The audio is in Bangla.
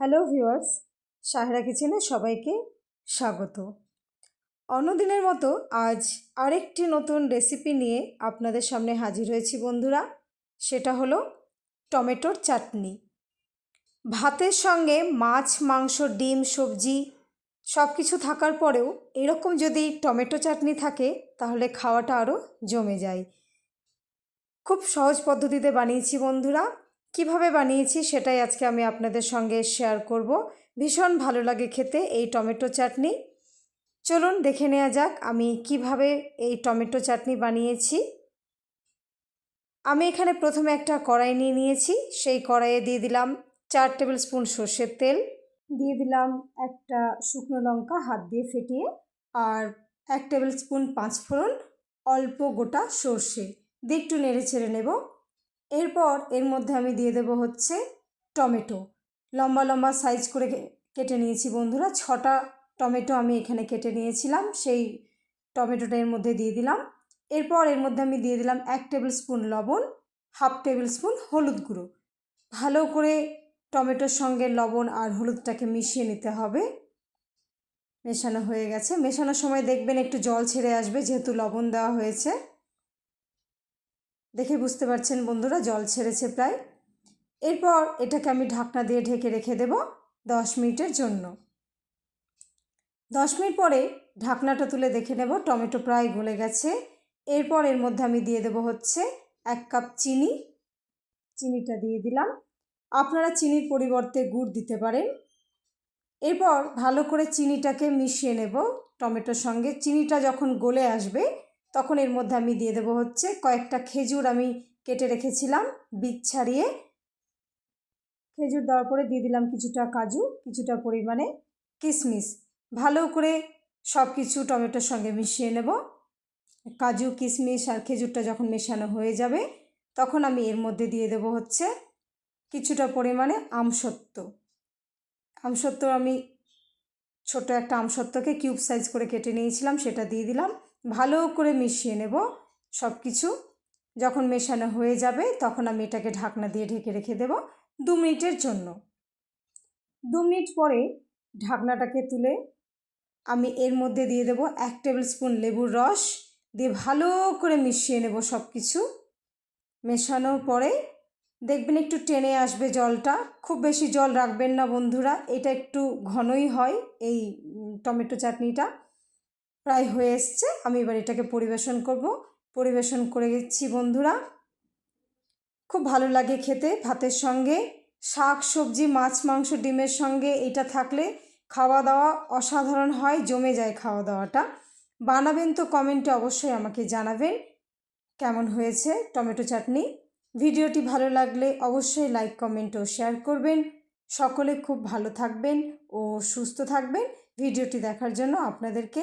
হ্যালো ভিউয়ার্স সাহেরা কিচেনে সবাইকে স্বাগত। অন্যদিনের মতো আজ আরেকটি নতুন রেসিপি নিয়ে আপনাদের সামনে হাজির হয়েছি বন্ধুরা, সেটা হলো টমেটোর চাটনি। ভাতের সঙ্গে মাছ, মাংস, ডিম, সবজি সব কিছু থাকার পরেও এরকম যদি টমেটো চাটনি থাকে, তাহলে খাওয়াটা আরও জমে যায়। খুব সহজ পদ্ধতিতে বানিয়েছি বন্ধুরা কীভাবে বানিয়েছি সেটাই আজকে আমি আপনাদের সঙ্গে শেয়ার করব। ভীষণ ভালো লাগে খেতে এই টমেটো চাটনি। চলুন দেখে নেওয়া যাক আমি কীভাবে এই টমেটো চাটনি বানিয়েছি। আমি এখানে প্রথমে একটা কড়াই নিয়ে নিয়েছি, সেই কড়াইয়ে দিয়ে দিলাম চার টেবিল স্পুন সর্ষের তেল, দিয়ে দিলাম একটা শুকনো লঙ্কা হাত দিয়ে ফেটিয়ে, আর এক টেবিল স্পুন পাঁচফোড়ন অল্প গোটা সর্ষে। দিয়ে একটু নেড়ে ছেড়ে নেব। এরপর এর মধ্যে আমি দিয়ে দেবো হচ্ছে টমেটো। লম্বা লম্বা সাইজ করে কেটে নিয়েছি বন্ধুরা। ছটা টমেটো আমি এখানে কেটে নিয়েছিলাম, সেই টমেটোটা এর মধ্যে দিয়ে দিলাম। এরপর এর মধ্যে আমি দিয়ে দিলাম এক টেবিল স্পুন লবণ হাফ টেবিল স্পুন হলুদ গুঁড়ো। ভালো করে টমেটোর সঙ্গে লবণ আর হলুদটাকে মিশিয়ে নিতে হবে। মেশানো হয়ে গেছে। মেশানোর সময় দেখবেন একটু জল ছেড়ে আসবে, যেহেতু লবণ দেওয়া হয়েছে। দেখে বুঝতে পারছেন বন্ধুরা, জল ছেড়েছে প্রায়। এরপর এটাকে আমি ঢাকনা দিয়ে ঢেকে রেখে দেব দশ মিনিটের জন্য। দশ মিনিট পরে ঢাকনাটা তুলে দেখে নেব, টমেটো প্রায় গলে গেছে। এরপর এর মধ্যে আমি দিয়ে দেব হচ্ছে এক কাপ চিনি। চিনিটা দিয়ে দিলাম। আপনারা চিনির পরিবর্তে গুড় দিতে পারেন। এরপর ভালো করে চিনিটাকে মিশিয়ে নেব টমেটোর সঙ্গে। চিনিটা যখন গলে আসবে তখন এর মধ্যে আমি দিয়ে দেবো হচ্ছে কয়েকটা খেজুর আমি কেটে রেখেছিলাম, বীজ ছাড়িয়ে। খেজুর দেওয়ার পরে দিয়ে দিলাম কিছুটা কাজু, কিছুটা পরিমাণে কিশমিশ ভালো করে সব কিছু টমেটোর সঙ্গে মিশিয়ে নেব। কাজু কিশমিশ আর খেজুরটা যখন মেশানো হয়ে যাবে, তখন আমি এর মধ্যে দিয়ে দেব হচ্ছে কিছুটা পরিমাণে আমসত্ত্ব। আমসত্ত্ব আমি ছোট একটা আমসত্ত্বকে কিউব সাইজ করে কেটে নিয়েছিলাম, সেটা দিয়ে দিলাম। ভালো করে মিশিয়ে নেব সব কিছু যখন মেশানো হয়ে যাবে তখন আমি এটাকে ঢাকনা দিয়ে ঢেকে রেখে দেব দু মিনিটের জন্য। দু মিনিট পরে ঢাকনাটাকে তুলে আমি এর মধ্যে দিয়ে দেব এক টেবিল স্পুন লেবুর রস দিয়ে ভালো করে মিশিয়ে নেব সব কিছু মেশানোর পরে দেখবেন একটু টেনে আসবে জলটা। খুব বেশি জল রাখবেন না বন্ধুরা, এটা একটু ঘনই হয় এই টমেটো চাটনিটা। প্রায় হয়ে এসছে। আমি এবার এটাকে পরিবেশন করব। পরিবেশন করে গেছি বন্ধুরা। খুব ভালো লাগে খেতে ভাতের সঙ্গে। শাক, সবজি, মাছ, মাংস, ডিমের সঙ্গে এটা থাকলে খাওয়া দাওয়া অসাধারণ হয়, জমে যায় খাওয়া দাওয়াটা বানাবেন তো কমেন্টে অবশ্যই আমাকে জানাবেন কেমন হয়েছে টমেটো চাটনি। ভিডিওটি ভালো লাগলে অবশ্যই লাইক, কমেন্ট ও শেয়ার করবেন। সকলে খুব ভালো থাকবেন ও সুস্থ থাকবেন। ভিডিওটি দেখার জন্য আপনাদেরকে